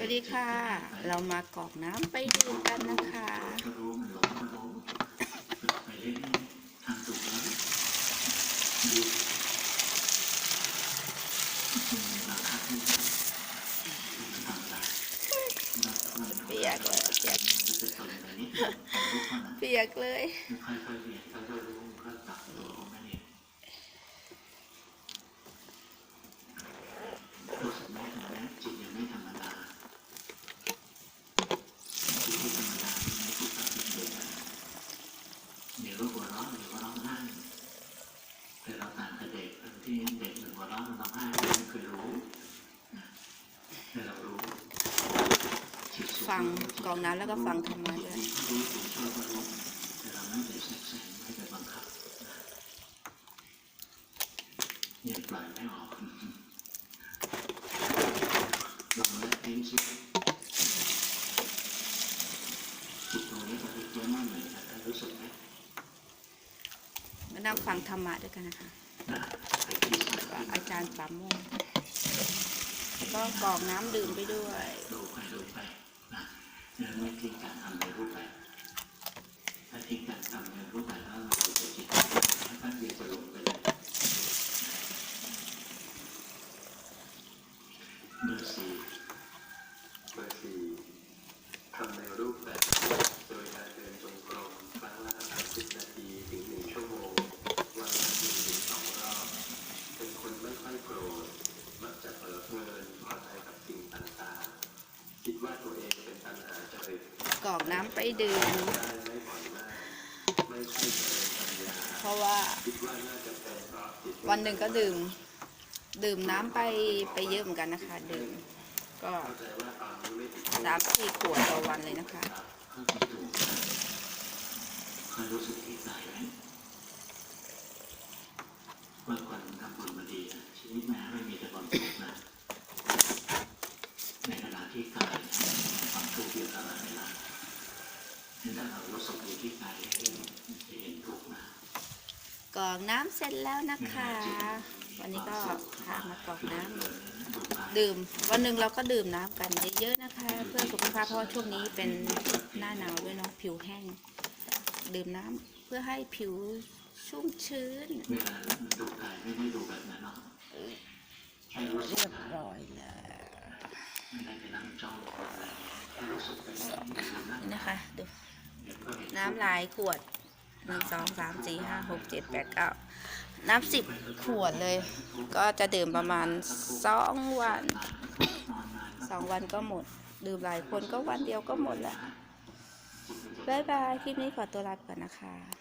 วัสดีค่ะ เรามากรอกน้ำไปดื่มกันนะคะเรื่อยๆทำถูกแล้วดูราคาที่มันทำอะไรเราต้องเปียกเลยเปียกเปียกเลย ค่อยๆเรียนค่อยๆรู้ค่อยๆปรับตัวของมันเองรู้สึกไหมถึงแม้จิตยังไม่ธรรมดาจิตที่ธรรมดาที่ไม่ถูกตัดสินเลยนะเดี๋ยวก็หัวเราะเดี๋ยวก็ร้องไห้แต่เราต่างกับเด็กบางที่เด็กหนึ่งหัวเราะมันร้องไห้เราไม่เคยรู้นะแต่เรารู้จิตสุข ฟังกอกน้ำแล้วก็ฟังธรรมะด้วยเราไม่ไปแทรกแซงไม่ไปบังคับนะเนี่ยปล่อยไม่ออกลองและทิ้งสิจิตตรงนี้มันเยอะมากเลยนะรู้สึกไหมมานั่งฟังธรรมะด้วยกันนะคะอาจารย์ปราโมชก็กรอกน้ำดื่มไปด้วย ดูไปดูไปนะแล้ว ไม่ทิ้งการทำในรูปแบบถ้าทิ้งการทำในรูปแบบแล้วเราจะจิตให้ท่านเรียนจะลงไปเลยเบอร์สี่เบอร์สี่ทำในรูปแบบโดยการเดินจงกรมครั้งละ30นาทีถึง1ชั่วโมงวันละ1ถึง2รอบเป็นคนไม่ค่อยโกรธมักจะเผลอเพลินพอใจกับสิ่งต่างๆ คิดว่าตัวเองเป็นปัญหาจริต กรอกน้ำไปดื่ม เพราะว่า วันหนึ่งก็ดื่ม ดื่มน้ำไปไปเยอะเหมือนกันนะคะ ดื่ม ก็สามสี่ขวดต่อวันเลยนะคะเข้าที่ถูกนะเคยรู้สึกที่ใจไหมว่าคนทำบุญมาดีชีวิตแม้ไม่มีแต่ความสุกข์นะในขณะที่กายนะมีความทุกข์อยู่ตลอดเวลา ถ้าเรารู้สึกอยู่ที่กายเรื่อยๆจะเห็นทุกข์นะกรอกน้ำเสร็จแล้วนะคะ วันนี้ก็พามากรอกน้ำดื่ม วันหนึ่งเราก็ดื่มน้ำกันเยอะๆนะคะ เพื่อสุขภาพเพราะว่าช่วงนี้เป็นหน้าหนาวด้วยเนาะผิวแห้ง ดื่มน้ำเพื่อให้ผิวชุ่มชื้นเวลาดูกายไม่ได้ดูแบบนั้นเนาะให้รู้สึกเรียบนะร้อยแล้วไม่ได้ไปนั่งจ้องอะไรให้รู้สึกไปดูนะนี่นะคะดูเดี๋ยวก็เห็ น้ำหลายขวดหนึ่งสองสามสี่ห้าหกเจ็ดแปดเก้าน้ำสิบขวดเลย ก็จะดื่มประมาณสองวันสองวันก็หมด ดื่มหลายคนก็วันเดียวก็หมดแหละบายบาย คลิปนี้ขอตัวลาไปก่อนนะคะ